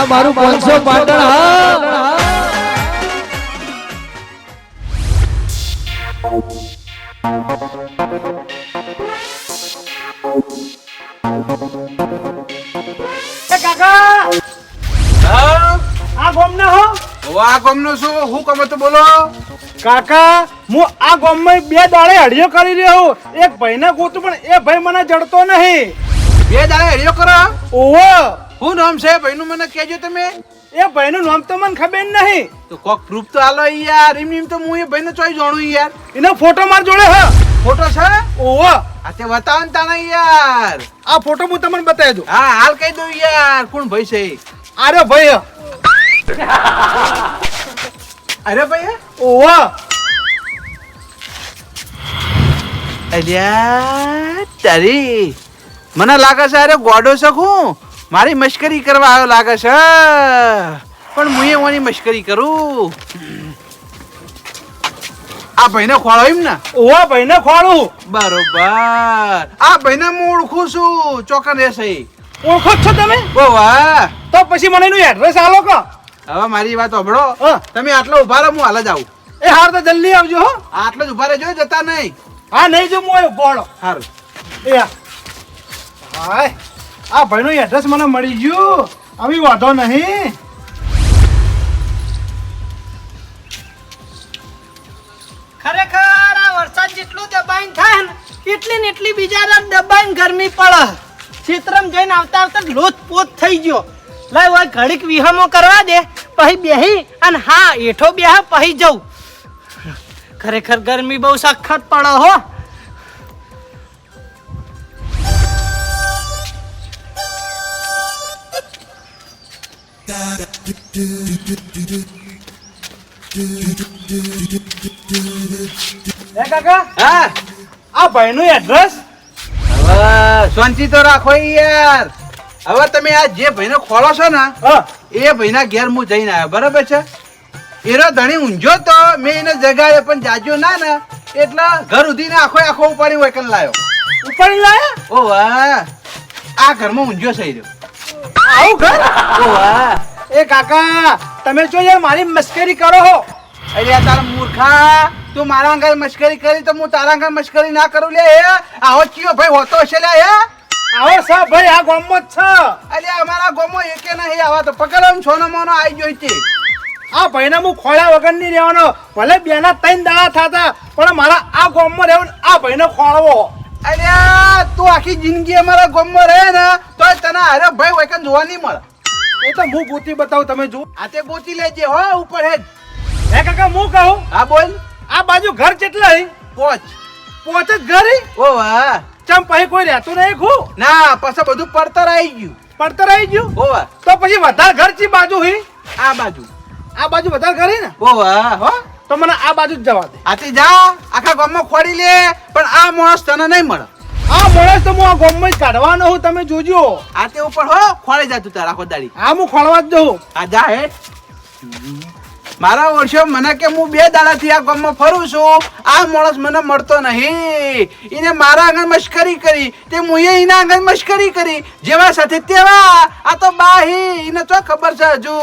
આ મારું પાંચસો પાટણ હા. કાકા! આ ગોમ ના હો? હવે આ ગામનો શું? હું કમો તો બોલો. કાકા હું આ ગોમમાં બે દાડે હડિયો કરી રહ્યો એક ભાઈને ગોતું પણ એ ભાઈ મને જડતો નહીં. બે દાડે હળિયો કરો? ઓહો! શું નામ છે? ભાઈનું મને કહેજો તમે. એ ભાઈનું નામ તો મને ખબર નહીં. તો કોક પ્રૂફ તો હાલો યાર. એમ એમ તો હું એ ભાઈનો ચોઈ જાણું યાર. એનો ફોટો માર જોડે હ. ફોટો છે? ઓહો. આ તે વતાવન ને તાણે યાર. આ ફોટો હું તમને બતાવી દઉં. હા હાલ કહી દઉં યાર. કોણ ભાઈ છે અરે ભાઈ અરે ભાઈ ઓહો. અલ્યા તારી. મને લાગે છે અરે ગોડો શકું મારી મશ્કરી કરવા આવ્યો લાગે છે પણ હું એવાની મશ્કરી કરું. આ ભાઈને ખોળો એમ ને? ઓ ભાઈને ખોળું. બરોબર. આ ભાઈને હું ઓળખું છું. ચોકન રહેશે ઓળખો છો તમે? ઓ વાહ તો પછી મને એનું એડ્રેસ આલો કો હવે મારી વાત સાંભળો. તમે આટલો ઊભા રહો હું હાલ જ આવું એ હાર તો જલ્દી આવજો હો. આટલો જ ઊભા રહેજો જતા નહીં. હા નહીં જો હું બોળો સારું એ. હાય. આ ભાઈનું એડ્રેસ મને મળી ગયું. આવી વાંધો નહીં. ખરેખર આ વરસાદ જેટલું દબાઈને થાય ને, એટલી ને એટલી બીજા રાત દબાઈને ગરમી પડે. ચિત્રમ જઈને આવતા આવતા લોત પોત થઈ ગયો. લાય હોય ઘડીક વિહમો કરવા દે પછી બેહી અને હા એઠો બેહ પછી જવું ખરેખર ગરમી બહુ સખત પડે હો. એ કાકા? હા? આ ભાઈનું એડ્રેસ હવે શાંતિ તો રાખો યાર. હવે તમે આ જે ભાઈને ખોળો છો ને હા. એ ભાઈના ઘેર હું જઈને આવ્યો બરાબર છે? એનો ધણી ઊંઝો તો મેં એને જગાડ્યો પણ જાજો ના ને એટલે ઘર ઉધીને આખો આખો ઉપાડી વૈકલ લાયો. ઉપાડી લાયો? ઓ વાહ આ ઘરમાં ઊંઝો થઈ રહ્યો. આવું ઘર? ઓ વાહ એ કાકા તમે જો યાર મારી મશ્કરી કરો હો. અરે તારા મૂર્ખા તું મારા અંગલ મશ્કરી કરી તો હું તારા અંગલ મશ્કરી ના કરું લે આવો ચિયો ભાઈ હોતો હશે લે હે? આવો સા ભાઈ આ ગોમો જ છે. અરે અમારા ગોમો એકે નહીં આવા તો પકડમ છોનો મોનો આવી ગયો છે. આ ભાઈને હું ખોળ્યા વગર નહીં રહેવાનો. ભલે બેના ત્રણ દાડા થતા પણ મારા આ ગોમમાં રહેવું આ ભાઈને ખોળવો. અરે તું આખી જિંદગી અમારા ગોમમાં રહે ને તો તને અરે ભાઈ વૈકન જોવા નહીં મળે. એ તો હું ગોતી બતાવું તમે જો આ તે ગોતી લેજે હો ઉપર હેડ. હે કાકા હું કહું? હા બોલ. આ બાજુ ઘર કેટલા હે? પોચ. પોચ જ ઘર હે? ઓ વાહ. ચમ પછી કોઈ રહેતું નહીં ખું? ના પછી બધું પડતર આવી ગયું. પડતર આવી ગયું? ઓ વાહ. તો પછી વધારે ઘર ચી બાજુ હે? આ બાજુ. આ બાજુ વધારે ઘર હે ને? ઓ વાહ. હો તો મને આ બાજુ જ જવા દે. આથી જા આખા ગામમાં ખોડી લે પણ આ માણસ તને નહીં મળે. આ માણસ તો હું આ ગામમાં જ કાઢવાનો હું તમે જોજો. આ તે ઉપર હો ખોળી જતું તારા આખો દાડી હા હું ખોળવા જ જઉં. આ જા હે. મારા વર્ષો મને કે હું બે દાડાથી આ ગામમાં ફરું છું. આ માણસ મને મળતો નહીં. એને મારા આગળ મશ્કરી કરી તે હું એના આગળ મશ્કરી કરી. જેવા સાથે તેવા આ તો બાહી એને તો ખબર છે હજુ.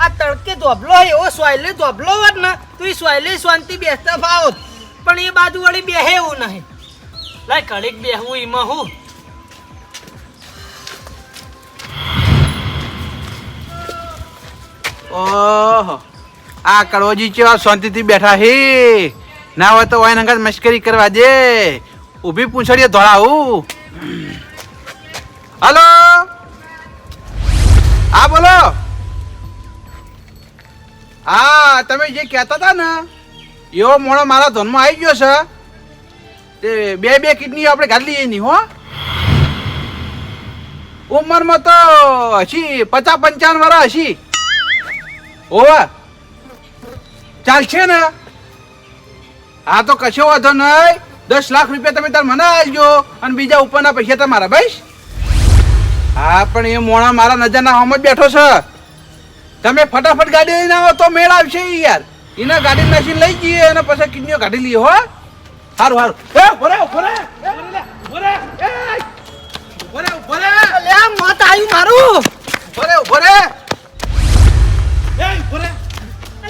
આ તડકે ધોબલો એવો સોયલે ધોબલો હોત ને, તો એ સોયલે શાંતિ બેસતા ફાવત પણ એ બાજુ વળી બેહે એવું નહીં. લાય કડીક બેહવું એમાં હું. ઓહો. આ કડોજી કેવા શાંતિથી બેઠા હે. ના હોય તો વાયન અંગત મશ્કરી કરવા દે. ઊભી પૂંછડીએ ધોળાવું. હલો? હા, બોલો. હા, તમે જે કહેતા હતા ને, એવો મોણો મારા ધોનમાં આવી ગયો છે. તે બે બે કિડની આપણે લઈએ નહીં હો. ઉંમરમાં તો હશી પચાસ પંચાવન વાળા હશી ઓવા ચાલશે ને? હા તો કશો વાંધો નહીં. દસ લાખ રૂપિયા તમે તાર મને આવજો અને બીજા ઉપરના પૈસા તમારા ભાઈ હા, પણ એ મોણા મારા નજરના હોમ જ બેઠો છે. તમે ફટાફટ ગાડી લઈને આવો તો મેળ આવશે યાર. એના ગાડી નાખીને લઈ જઈએ અને પછી કિડનીઓ કાઢી લઈએ હો. સારું સારું એ ભરે ભરે ભરે ભરે લે, ભરે લે મોત આવ્યું મારું. ભરે ભરે એ ભરે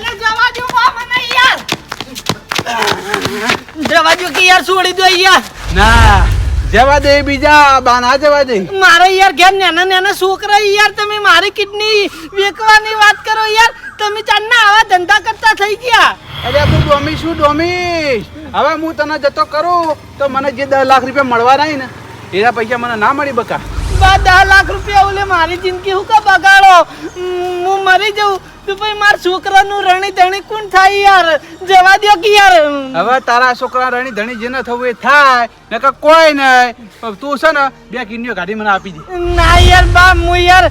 રે. જવા દો બા મને યાર. જવા દો કે યાર છોડી દો યાર. ના. જવા દે બીજા બા ના જવા દે. મારે યાર ઘેર નાના નાના છોકરા યાર તમે મારી કિડની વેકવાની વાત કરો યાર. તમે ચાંદના આવા ધંધા કરતા થઈ ગયા. અરે તું ડોમી શું ડોમીશ. હવે હું તને જતો કરું તો મને જે દસ લાખ રૂપિયા મળવા નહીં ને એના પૈસા મને ના મળી બકા. બા દસ લાખ રૂપિયા ઓલે મારી જિંદગી હું કા બગાડો હું મરી જાઉં. તો ભાઈ મારા છોકરાનું રણી ધણી કોણ થાય યાર? જવા દો કે યાર? હવે તારા છોકરા રણી ધણી જે ન થવું એ થાય નકર કોઈ નહીં. તું છે ને બે કિડનીઓ કાઢી મને આપી દે. ના યાર બા હું યાર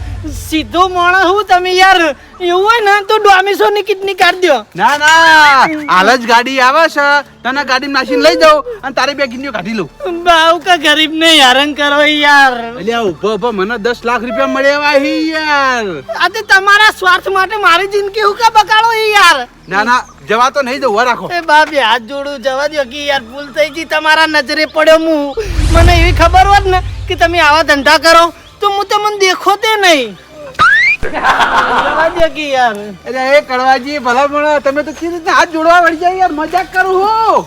સીધો માણસ હું તમે યાર. એવું હોય ને તો ડોમિસો ની કિડની કાઢી દો ના ના. હાલ જ ગાડી આવે છે. તને ગાડી નાખીને લઈ જાઉં અને તારે બે કિડનીઓ કાઢી લઉં. બાઉ કા ગરીબ ને હેરાન કરો યાર. અલ્યા ઊભો ઊભો. મને દસ લાખ રૂપિયા મળ્યા યાર. આ તે તમારા સ્વાર્થ માટે મારી જિંદગી હું કા બગાડો એ યાર? ના ના જવા તો નહીં દઉં રાખો. એ બાપે હાથ જોડું જવા દો કે યાર ભૂલ થઈ ગઈ તમારા નજરે પડ્યો હું મને એવી ખબર હોત ને કે તમે આવા ધંધા કરો તો હું તમને દેખો તે નહીં. જવા દો કે યાર. અરે એ કડવાજી ભલા ભલા તમે તો કેવી રીતે હાથ જોડવા વળી જાય યાર મજાક કરું હું.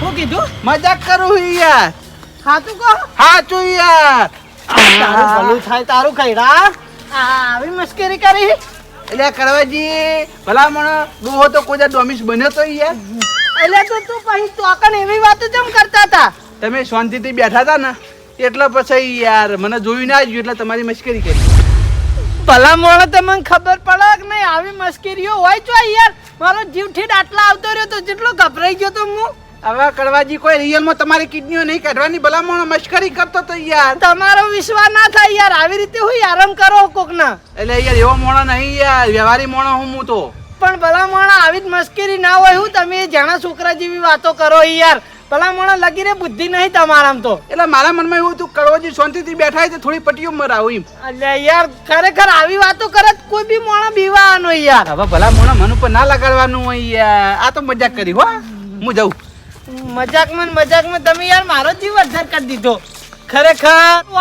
હું કીધું? મજાક કરું હું યાર. ખાતું કહો? સાચું યાર. તારું ભલું થાય તારું ખૈરા આવી મસ્કરી કરી. એટલે કરવાજી ભલા મને ડોહો તો કોઈ ડોમિસ બન્યો તો યાર. એટલે તો તું પછી તોકણ એવી વાતો કેમ કરતા હતા? તમે શાંતિથી બેઠા હતા ને એટલે પછી યાર મને જોયું ના આવ્યું એટલે તમારી મશ્કરી કરી. ભલા મોણે તમને ખબર પડે કે નહીં આવી મશ્કરીઓ હોય છો યાર. મારો જીવ ઠેઠ આટલા આવતો રહ્યો તો જેટલો ગભરાઈ ગયો તો હું. હવે કડવાજી કોઈ રિયલમાં તમારી કિડનીઓ નહીં કાઢવાની ભલા મને મશ્કરી કરતો તો યાર. તમારો વિશ્વાસ ના થાય યાર આવી રીતે હું આરામ કરો કોકના? એટલે યાર એવો મોણો નહીં યાર વ્યવહારી મોણો હું હું તો. પણ ભલામણ આવી જ મશ્કરી ના હોય હું તમે જાણા છોકરા જેવી વાતો કરો યાર. ભલામણ લગીને બુદ્ધિ નહીં તમારામ તો. એટલે મારા મનમાં એવું હતું કડવાજી શાંતિથી બેઠા તો થોડી પટીઓ મરાવું એમ. એટલે યાર ખરેખર આવી વાતો કરે કોઈ બી મોણા બીવાનો યાર. હવે ભલા મોણા મન ઉપર ના લગાડવાનું હોય યાર. આ તો મજાક કરી હો હું જાઉં. મજાકમાં ને મજાકમાં તમે યાર મારો જીવ અધર કરી દીધો. ખરેખર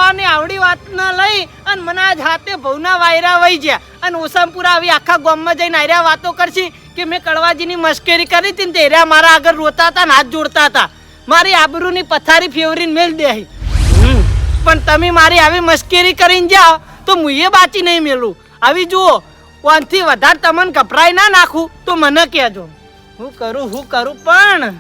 આની આવડી વાત ન લઈ અને મને આજ હાથે ભવના વાયરા વહી ગયા. અને ઉસમપુરા આવી આખા ગામમાં જઈને આર્યા વાતો કરશી કે મેં કડવાજીની મશ્કરી કરી હતી ને તેર્યા મારા આગળ રોતા હતા ને હાથ જોડતા હતા. મારી આબરૂની પથારી ફેવરીને મેલ દે પણ તમે મારી આવી મશ્કરી કરીને જાઓ તો હું એ બાચી નહીં મેલું. આવી જુઓ, ઓનથી વધારે તમને ગભરાઈ ના નાખું તો મને કહેજો. હું કરું હું કરું પણ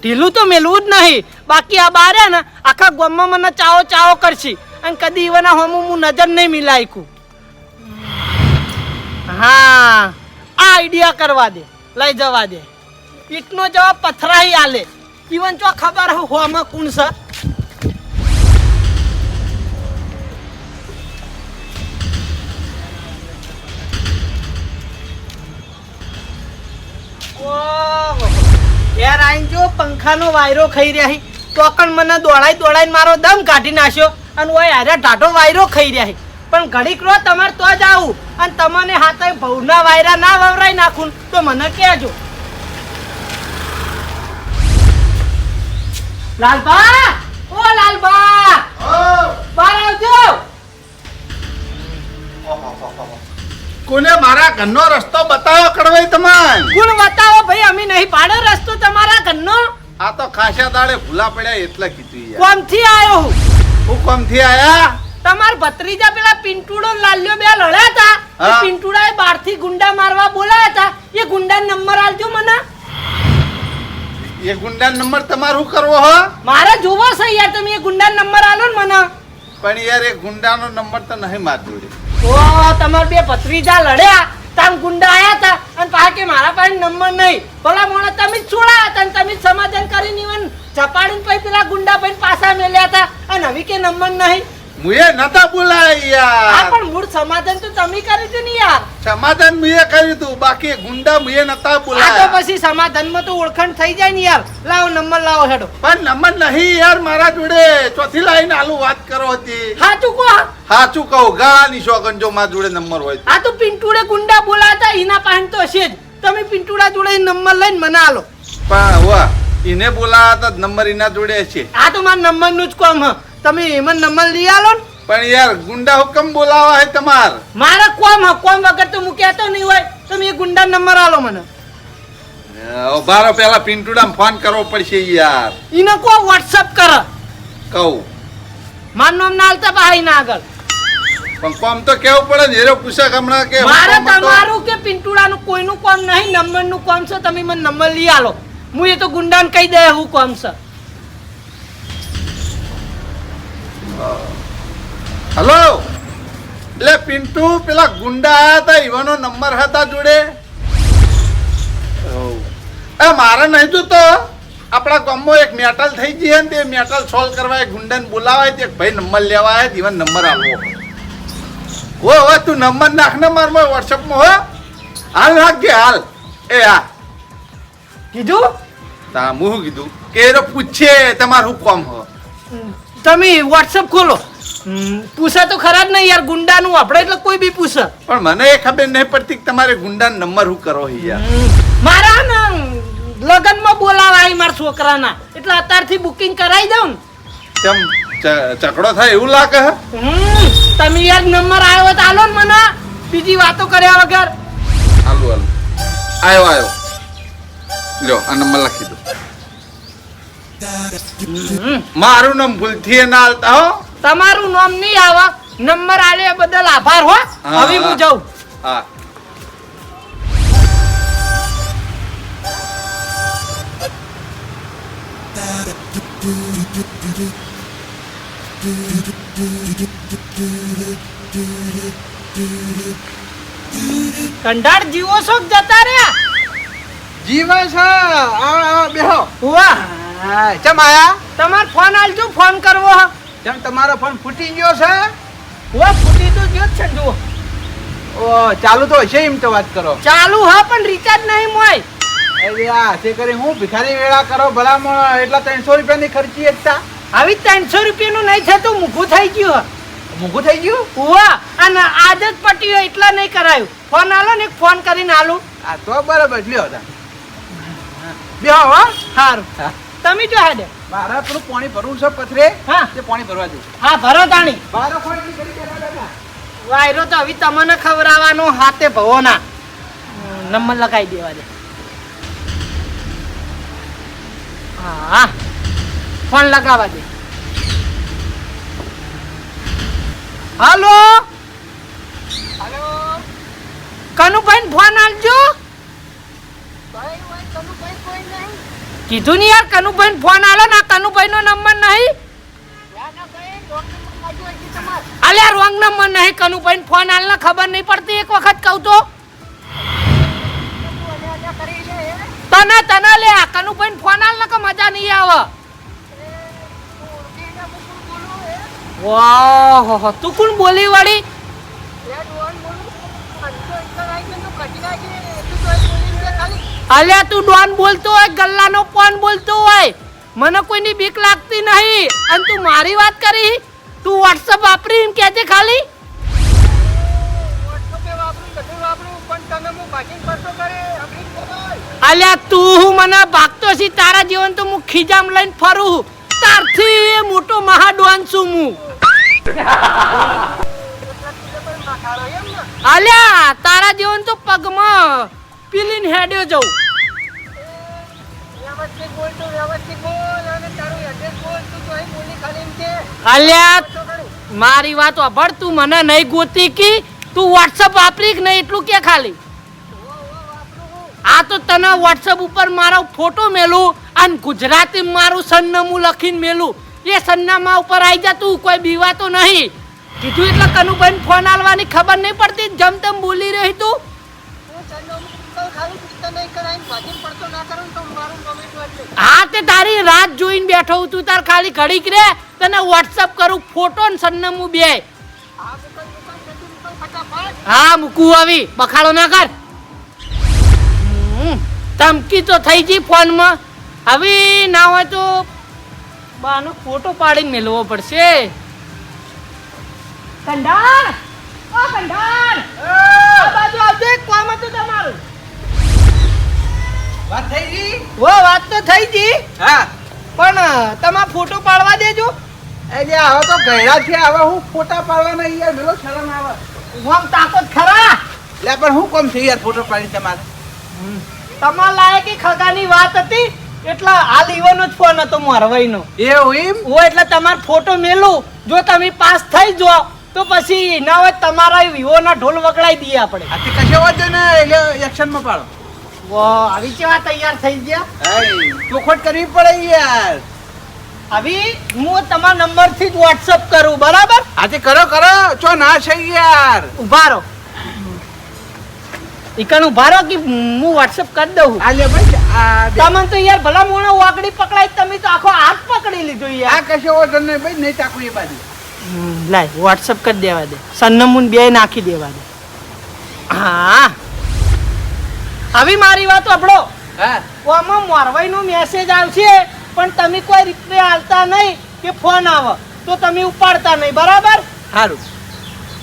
ઢીલું તો મેલવું જ નહીં. બાકી આ બારે ને આખા ગામમાં મને ચાવો ચાવો કરશી. અને કદી ઈવાના હોમું હું નજર નહીં મિલાયકું. હા, આ આઈડિયા કરવા દે. લઈ જવા દે. ઈટનો જવાબ પથરાઈ આલે. ઈવન જો ખબર હોમાં કોણ છે? જો વાયરો ખાઈ રહ્યા. તો પણ મને દોડાઈ દોડાઈને મારો દમ કાઢી નાખ્યો અને ઓય હારે ટાઢો વાયરો ખાઈ રહ્યા. પણ ઘડીક રો તમારે તો જ આવું. અને તમને હાથે ભવના વાયરા ના વવરાઈ નાખું. તો મને કહેજો. લાલબા ઓ લાલબા બહાર આવજો. કોને મારા ઘરનો રસ્તો બતાવો કડવાઈ તમાર? કોણ બતાવો ભાઈ? અમે નહીં પાડો રસ્તો તમારા ઘરનો. આ તો ખાસા દાડે ભૂલા પડ્યા એટલે કીધું યાર. કોમથી આવ્યો હું? હું કોમથી આયા? તમાર ભત્રીજા પેલા પિન્ટુડો લાલ્યો બે લડ્યા હતા. એ. પિન્ટુડાએ બહારથી ગુંડા મારવા બોલાયા હતા. એ ગુંડા નંબર આલજો મને. એ ગુંડા નંબર તમારે શું કરવો હો? મારે જોવો છે યાર તમે એ ગુંડા નંબર આલો ને મને. પણ યાર એ ગુંડાનો નંબર તો નહીં માર જોડે ઓ તમાર બે ભત્રીજા લડ્યા. તામ ગુંડા આયા હતા અને પાછા કે મારા પાસે નંબર નહીં. ભલા મોણા તમે જ છોડાયા હતા તમે જ સમાધાન કરીને ઇવન ચપાડીને પછી પેલા ગુંડા ભાઈ પાછા મેલ્યા હતા. અને હવે કે નંબર નહીં. મુએ નતા બોલાય. યાર પણ મૂળ સમાધાન તો તમે કર્યું હતું ને યાર. સમાધાન મુએ કર્યું તું બાકી ગુંડા મુએ નતા આ તો બોલાયા. પછી સમાધાનમાં તો ઓળખાણ થઈ જાય ને યાર. લાવો નંબર લાવો હેડો. પણ નંબર નહીં યાર મારા જોડે. ચોથી લાઈન આલુ વાત કરો હતી. સાચું કહો. હાચું કહું ગાની શોગન જો મારા જોડે નંબર હોય. આ તો પિન્ટુડે ગુંડા બોલાતા એના પાસે તો હશે જ. તમે પિન્ટુડા જોડે નંબર લઈને મને આલો. પણ વાહ એને બોલાતા નંબર એના જોડે છે આ તો મારા નંબરનું જ કામ હ. તમે એમાં નંબર લઈ આલો ને? પણ યાર ગુંડા હુકમ બોલાવા હે તમાર. મારા કોમ હકોમ કોમ વગર તો હું કહેતો નહીં હોય. તમે એ ગુંડા નંબર આલો મને. બારો પેલા પિન્ટુડામ ફોન કરવો પડશે યાર. ઈને કો વોટ્સઅપ કર. કહું. માર નામ ના આલતા પાહી ના આગળ. પણ કોમ તો કેવું પડે ને? હેરો પૂછે હમણાં કે મારે તમારું કે પિન્ટુડાનું કોઈનું કોમ નહીં? નંબરનું કોમ છે? તમે મને નંબર લઈ આલો. હું એ તો ગુંડાને કહી દે હું કોમ છે. હલો? એટલે પિન્ટુ પેલા ગુંડા આયા હતા ઈવાનો નંબર હતા જોડે. એ મારે નહીં જોતો. આપણા ગામમાં એક મેટલ થઈ ગઈ ને તે મેટલ સોલ્વ કરવા ગુંડાને બોલાવાય તે ભાઈ નંબર લેવા આવે તે ઈવન નંબર આવો હો હો તું નંબર નાખ ને મારમાં વોટ્સઅપમાં હો. હાલ નાખજે હાલ. એ હા કીધું? તા હું કીધું? કે એ પૂછે તમારું કોમ હો. તમે વોટ્સઅપ ખોલો. પૂછા તો ખરા જ નહીં યાર ગુંડાનું આપણે એટલે કોઈ બી પૂછે. પણ મને એ ખબર નહીં પડતી કે તમારે ગુંડા નંબર હું કરો યાર. મારા ને લગનમાં બોલાવા આવી મારા છોકરાના. એટલે અત્યારથી બુકિંગ કરાવી દઉં ને. કેમ ચ- થાય એવું લાગે હે? તમે યાર નંબર આવ્યો તો આલો ને મને. બીજી વાતો કર્યા વગર. હાલો હાલો. આવ્યો આવ્યો લ્યો આ નંબર લખી દો. મારું નામ ભૂલથી ના હાલતા હો. તમારું નામ નહીં આવે. નંબર આલે બદલ આભાર હો. હવે હું જાઉં. હા. કંડાળ જીવો છો જતા રહ્યા? જીવે છે. આવો બેહો. વાહ ચમ આયા? તમાર ફોન આલજો ફોન કરવો. હ ચમ તમારો ફોન ફૂટી ગયો છે? ઓ ફૂટી તો ગયો છે જુઓ. ઓ ચાલુ તો હશે એમ તો વાત કરો. ચાલુ હા પણ રિચાર્જ નહીં મોય. અરે આ તે કરી હું ભિખારી વેળા કરો ભલામણ? એટલા ત્રણસો રૂપિયાની ખર્ચી એકતા આવી ત્રણસો રૂપિયાનું નહીં થતું મૂકું થઈ ગયું. મૂકું થઈ ગયું? વાહ અને આદત પટી હોય એટલા નહીં કરાયું. ફોન આલો ને ફોન કરીને આલું. આ તો બરાબર લ્યો હતા બેહો હા. સારું હા. તમે જો હાડે. મારા પેલું પાણી ભરવું છે પથરે હા. તે પાણી ભરવા દે. હા ભરો તાણી. બારો ફોન કરી બેઠા. વાયરો તો હવે તમને ખવડાવવાનો હાથે ભવો ના. નંબર લગાવી દેવા દે. હા ફોન લગાવવા દે. હાલો? કનુભાઈ ફોન આલજો કીધું ને યાર કનુભાઈ ફોન આલો ના કનુભાઈ નો નંબર નહીં. અલે રોંગ નંબર નહીં કનુભાઈ ફોન આલ ને ખબર નહીં પડતી એક વખત કહું તો. તને તને લે, આ કનુભાઈ ફોન આલ ને કે મજા નહીં આવે. વાહ તું કોણ બોલી વળી? અલ્યા તું ડોન બોલતો હોય ગલ્લાનો પોન બોલતો હોય? મને કોઈની બીક લાગતી નહીં. અને તું મારી વાત કરી? તું વોટ્સઅપ વાપરી એમ કહેજે ખાલી? અલ્યા તું હું મને ભાગતો છી તારા જીવન તો હું ખીજામ લઈને ફરું તારથી એ મોટો મહાડવાન છું હું. અલ્યા તારા જીવન તો પગમાં પીલીને હેડ્યો જવું અલ્યા મારી વાત અભળ તું મને નહીં ગોતી કી તું વોટ્સઅપ વાપરી કે નહીં એટલું કે ખાલી? આ તો તને વોટ્સઅપ ઉપર મારો ફોટો મેલું અને ગુજરાતી મારું સરનામું લખીને મેલું. એ સરનામા ઉપર આવી જા તું કોઈ બીવાતો નહીં. કીધું એટલે કનુભાઈ ફોન આલવાની ખબર નહીં પડતી જમ તેમ બોલી રહી તું? હા તે તારી રાત જોઈને બેઠો તું તાર ખાલી ઘડીક રે તને વોટ્સઅપ કરું ફોટો ને સરનામું બે. હા મૂકું આવી બખાડો ના કર. ધમકી તો થઈ ગઈ ફોનમાં. હવે ના હોય તો બાનો ફોટો પાડીને મેળવવો પડશે. કંડાર ઓ કંડાર આ બાજુ આવજો એક કામ હતું તમારું. વાત થઈ ગઈ? વો વાત તો થઈ ગઈ. હા. પણ તમારે ફોટો પાડવા દેજો. એટલે હવે તો ગયડા છે હવે હું ફોટા પાડવાના યાર મેલો શરમ આવે. હું તાકાત ખરા? લે પણ હું કોમ છે યાર ફોટો પાડી તમારે? તમાર લાયક ખગાની વાત હતી? એટલે હાલ ઈવોનો જ ફોન હતો મારવાઈનો એવું એમ? ઓ એટલે તમારો ફોટો મેલું. જો તમે પાસ થઈ જો તો પછી ના હોય તમારા વિવોના ઢોલ વગડાઈ દઈએ આપણે. આ કશો વાંધો ને એટલે એક્શનમાં પાડો. વાહ આવી કેવા તૈયાર થઈ ગયા? ચોખવટ કરવી પડે યાર. આવી હું તમારા નંબરથી જ વોટ્સઅપ કરું બરાબર? આજે કરો કરો. ચો ના છે યાર. ઊભા રહો. ઈકણ ઊભા રહો કે હું વોટ્સઅપ કરી દઉં આ લે ભાઈ આ બે- તમને તો યાર ભલા મોણો વાકડી પકડાય તમે તો આખો હાથ પકડી લીધો આ યાર કશો વાંધો નહીં ભાઈ નહીં ચાકુ એ બાજુ. લાય વોટ્સઅપ કરી દેવા દે. સન્નમૂન બે નાખી દેવા દે. હા. આવી મારી વાત આપણો હા. આમાં મોરવાઈનો મેસેજ આવશે પણ તમે કોઈ રિપ્લે આલતા નહીં કે ફોન આવે તો તમે ઉપાડતા નહીં બરાબર? સારું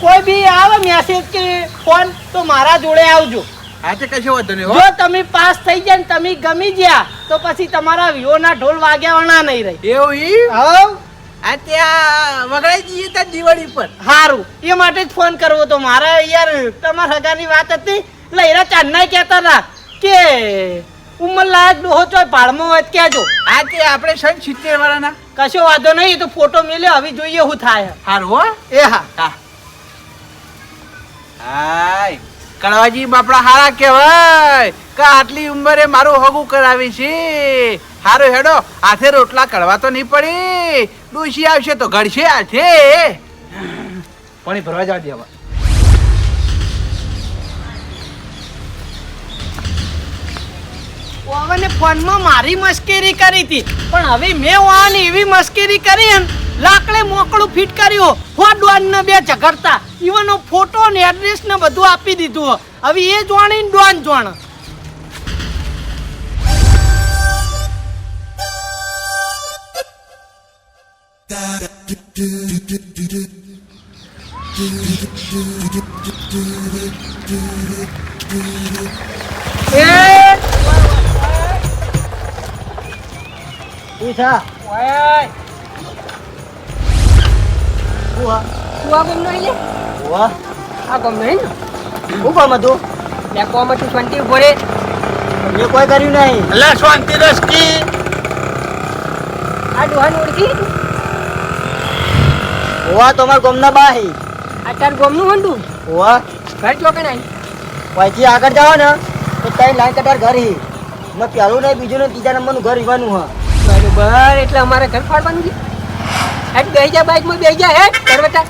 કોઈ બી આવે મેસેજ કે ફોન તો મારા જોડે આવજો. હા તે કશો વાંધો નહીં જો તમે પાસ થઈ ગયા ને તમે ગમી ગયા તો પછી તમારા વિવોના ઢોલ વાગ્યા વણા નહીં રહી. એવું ઈ? હવ. આ ત્યાં વગડાઈ જઈએ ત્યાં દિવાળી પર સારું એ માટે જ ફોન કરવો તો મારે યાર તમારા હગાની વાત હતી. એટલે એના ચાંદના કહેતા હતા કે ઉંમર લાયક ડોહો ચોય પાડમાં હોય તો કહેજો. આ તે આપણે સન સિત્તેર વાળાના કશો વાંધો નહીં તો ફોટો મેલ્યો હવે જોઈએ શું થાય. સારું હો. એ હા. હા. હાય. કડવાજી બાપડા હારા કહેવાય. કે આટલી ઉંમરે મારું હગું કરાવી છે. હારો હેડો હાથે રોટલા કડવા તો નહીં પડી. ડોશી આવશે તો ઘડશે હાથે. પાણી ભરવા જવા દેવા ઓવને ફોનમાં મારી મસ્કરી કરી હતી. પણ હવે મેં ઓવાની એવી મસ્કરી કરી ને, લાકડે મોકળું ફિટ કર્યું ફોડવાન ને બે ઝઘડતા. ઈવનો ફોટો ને એડ્રેસ ને બધું આપી દીધું હવે એ જોણી ને ડોન જોણ. એ ઉઠા ઓય. ઉવા તું આ ગમ નહીં લે? ઉવા આ ગમ નહીં ને? હું કામ હતું? મેં કોમ હતું શાંતિ ઊભો રે. મેં કોઈ કર્યું નહીં. એટલે શાંતિ રસકી આ ડોહાને ઓળખી ઉવા તો? ગોમના બાહી. આ તાર ગોમનું હંડું ઉવા ઘર ચોકે નહીં? પછી આગળ જાઓ ને તો તઈ લાઈન કટાર ઘર હી. મેં પેલું નહીં બીજું ને ત્રીજા નંબરનું ઘર ઈવાનું હા. બરોબર એટલે અમારે ઘર ફાડવાનું છે હેટ બેહી જા બાઈકમાં બેહી જા હેટ કરવટા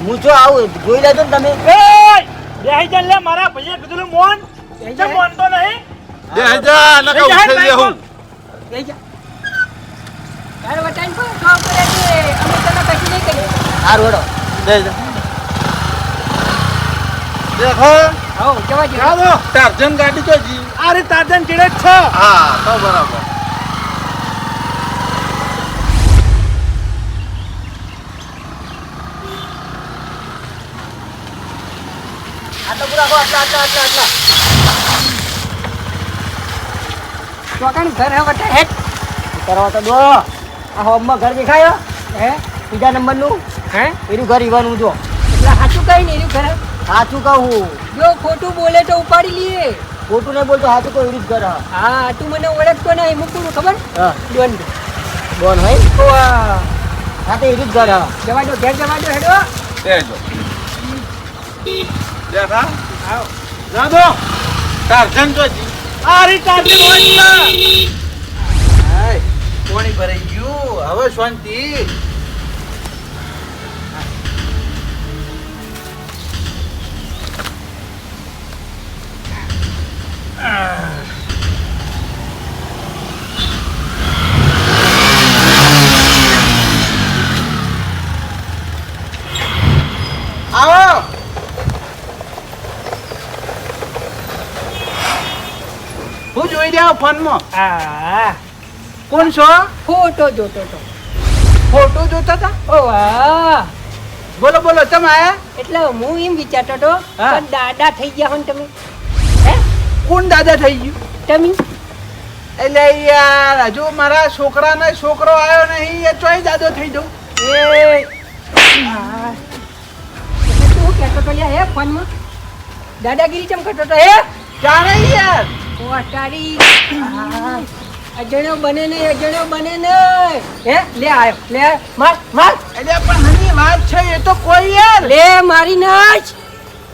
હું જો આવું જોઈ લેજો તમે તમે બેહી જા લે મારા ભૈયા કીધું મોન જા મોન તો નહીં બે જા, હેડ બાઈક પર. બેહી જા કરવટાને પણ ખાવ કરે છે હો દો. ગાડી તો જી આ રે તારજન ચીડે જ છે હા બરાબર પૂરા આટલા આટલા આટલા આટલા ચોકાને ઘર હવે હેટ કરવા તો દો આ હોમમાં ઘર દેખાયો હે બીજા નંબરનું હે એનું ઘર ઈવાનું જો એટલે સાચું કઈ નહીં એનું ઘર સાચું કહું જો ખોટું બોલે તો ઉપાડી લઈએ ખોટું નહીં બોલતો કહું એનું જ ઘર હા તું મને ઓળખતો નહીં મૂકું ખબર ડોન બોન હોય હા તો જ ઘર હા જવા દો ઘેર જવા દો હેડો જા ટાર્જન તો જી. આ રે તારજન હોય. હાય પાણી ભરાઈ ગયું. હવે શાંતિ. આવો હું જોઈ ફોનમાં? હા કોણ છો? ફોટો જોતો તો ફોટો જોતા હતા? ઓ વાહ બોલો બોલો તમે આયા? એટલે હું એમ વિચારતો તો હા. દાદા થઈ ગયા હો ને તમે કોણ દાદા થઈ ગયું? તમે? એટલે યાર હજુ મારા છોકરાનો છોકરો આવ્યો નહીં એ ચોય દાદો થઈ જાઉં એ. હા. તું કહેતો તો લ્યા હે ફોનમાં? દાદાગીરી ચમ કરતો તો હે? જાણે યાર. આ, અજણ્યો બને નહીં અજણ્યો બને નહીં. હે લે આયો લે માર માર. એટલે પણ હની વાત છે એ તો કોઈ યાર. લે મારી નાચ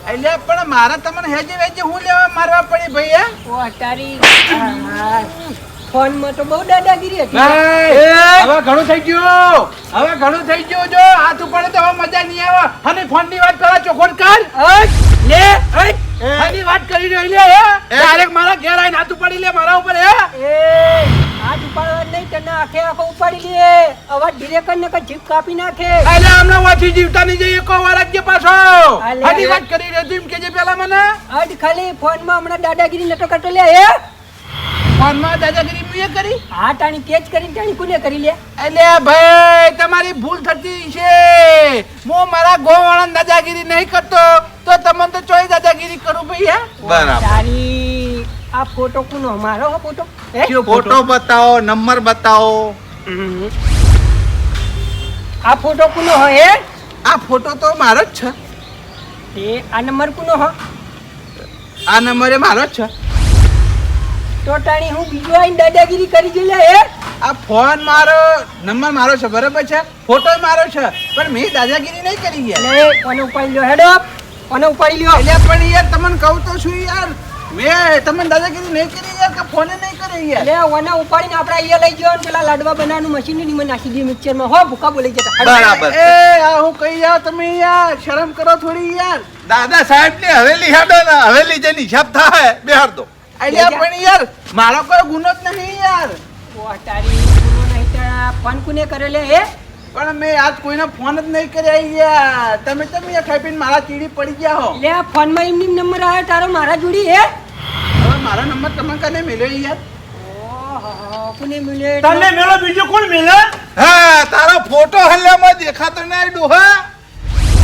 એટલે પણ મારા તમને હેજે વેજે હું લેવા મારવા પડી ભાઈ હે? ઓ અટારી. ફોન ફોનમાં તો બહુ દાદાગીરી હતી. હવે ઘણું થઈ ગયું. હવે ઘણું થઈ ગયું જો. હાથ ઉપાડે તો હવે મજા નહીં આવે. અને ફોનની વાત કરવા ચોખોટ કર. લે આની વાત કરી રહી લે હે? ડાયરેક્ટ મારા ઘેર આવીને હાથ ઉપાડી લે મારા ઉપર હે? એ હાથ ઉપાડવા નહીં તને આખે આખો ઉપાડી લે. અવાજ ધીરે ને કે જીભ કાપી નાખે. એટલે હમણાં વાંચી જીવતા નહીં જઈએ કો જ પાછો. આની વાત કરી રહ્યો તું કે જે પેલા મને. અટ ખાલી ફોનમાં હમણાં દાદાગીરી નટો કરતો લે હે? ફોનમાં દાદાગીરી મેં કરી? હા ટાણી તેજ કરીને ટાણી કોને કરી લે? એટલે ભાઈ તમારી ભૂલ થતી છે. હું મારા ગોવાળા દાદાગીરી નહીં કરતો તો તમને તો ચોઈ દાદાગીરી કરું ભાઈ બરાબર. તારી આ ફોટો કોનો? મારો આ ફોટો? ફોટો? બતાવો નંબર બતાવો. હમ. આ ફોટો કોનો હે આ ફોટો તો મારો જ છે. તે આ નંબર કોનો હ? આ નંબર એ મારો જ છે. તો ટાણી હું બીજો આઈને દાદાગીરી કરી ગઈ લે હે. આ ફોન મારો નંબર મારો છે બરાબર છે? ફોટો મારો છે પણ મેં દાદાગીરી નહીં કરી ગયા લે કોને ઉપાડી લ્યો હેડો કોને ઉપાડી લ્યો એટલે પણ યાર તમને કહું તો છું યાર. મેં તમને દાદાગીરી નહીં કરી યાર કે ફોને નહીં કરી યાર? લે ઓને ઉપાડીને આપણે અહીંયા લઈ ગયો ને પેલા લાડવા બનાવવાનું મશીનની મને નાખી દઈએ મિક્સરમાં હો ભૂકા બોલી જતા. બરાબર એ આ હું કહી જાવ તમે યાર શરમ કરો થોડી યાર. દાદા સાહેબની હવેલી હેડો ને હવેલી જેની હિસાબ થાય બેહાર દો. એટલે પણ યાર મારો કોઈ ગુનો જ નહીં યાર. ઓ તારી ગુનો નહીં તારા ફોન કોને કરે લે હે? પણ મેં આજ કોઈને ફોન જ નહીં કર્યા ગયા તમે તમે યાર ખાઈ પીને મારા ચીડી પડી ગયા હો. લે આ ફોનમાં એમની નંબર આવ્યો તારો મારા જોડી હે? હવે મારો નંબર તમે કને મેળ્યો યાર? ઓહો કોને મળ્યો તને મેલો બીજો કોણ મેલે હા તારો ફોટો હલ્લામાં દેખાતો નહીં ડોહા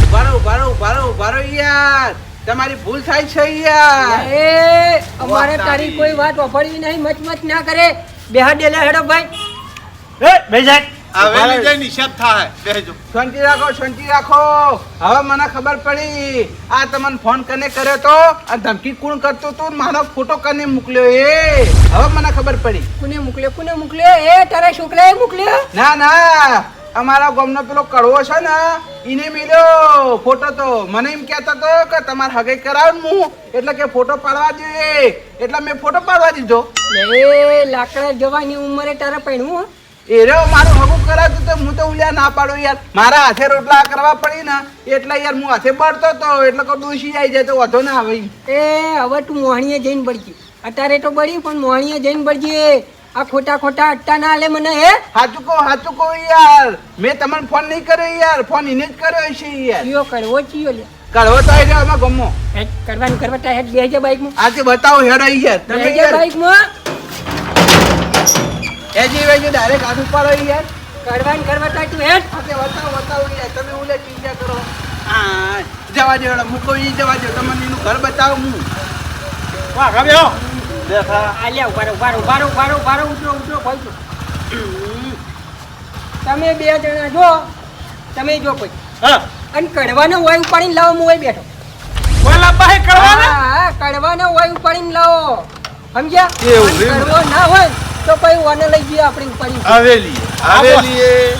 ઉભારો ઉભારો ઉભારો ઉભારો યાર. તમારી ભૂલ થાય છે યાર. એ અમારે તારી કોઈ વાત વફળવી નહીં મચ મચ ના કરે. બેહાડ દે હેડો ભાઈ. એ થાય. બેહજો. શાંતિ રાખો શાંતિ રાખો. હવે મને ખબર પડી. આ તમને ફોન કને કર્યો તો? આ ધમકી કોણ કરતો તો? મારો ફોટો કને મોકલ્યો એ? હવે મને ખબર પડી. કોને મોકલ્યો કોને મોકલ્યો? એ તારા છોકરાએ મોકલ્યો? ના ના. અમારા ગામનો પેલો કડવો છે ને એને મળ્યો ફોટો તો. મને એમ કહેતો તો કે તમારે હગે કરાવ હું એટલે કે ફોટો પાડવા જોઈએ. એટલે મેં ફોટો પાડવા દીધો. એ લાકડા જવાની ઉંમરે તારે પડ્યું એ રે મારું હગું કરાવતું તો હું તો ઉલ્યા ના પાડું યાર. મારા હાથે રોટલા કરવા પડી ને એટલે યાર હું હાથે બળતો તો એટલે કોઈ દોષી આવી જાય તો વધો ના આવે. એ હવે તું મોહણીએ જઈને બળજી. અત્યારે તો બળી પણ મોહણીએ જઈને બળજી. આ ખોટા ખોટા અટ્ટા ના આલે મને હે? હાચું કહો હાચું કહો યાર. મેં તમને ફોન નહીં કર્યો યાર. ફોન એને જ કર્યો છે યાર. ચિયો કરવો ચિયો લે. કરવો તો આવી રહ્યો ગમો. હેડ કરવાનું કરવા તા હેડ બાઈકમાં આજે બતાવો હેડો યાર તમે બાઈક યાર. બાઈકમાં. એ જે વેજે ડાયરેક્ટ હાથ ઉપાડો યાર કરવાનું કરવા તા તું હેડ. આજે બતાવો બતાવો યાર. તમે ઉલે ચિંતા કરો. હા જવા દેવા મૂકો ઈ જવા દે તમને એનું ઘર બતાવું હું. વાહ હો દેખા. આલ્યા ભાઈ તમે બે જણા જો તમે જો કોઈ. હા. અને કડવાનો હોય ઉપાડીને લાવો હું હોય બેઠો. લાંબા હે કરવાના હા કડવાનો હોય ઉપાડીને લાવો. સમજ્યા? એવું કડવો ના હોય તો પછી ઓને લઈ જઈએ આપણે ઉપાડી હવેલી હવેલી એ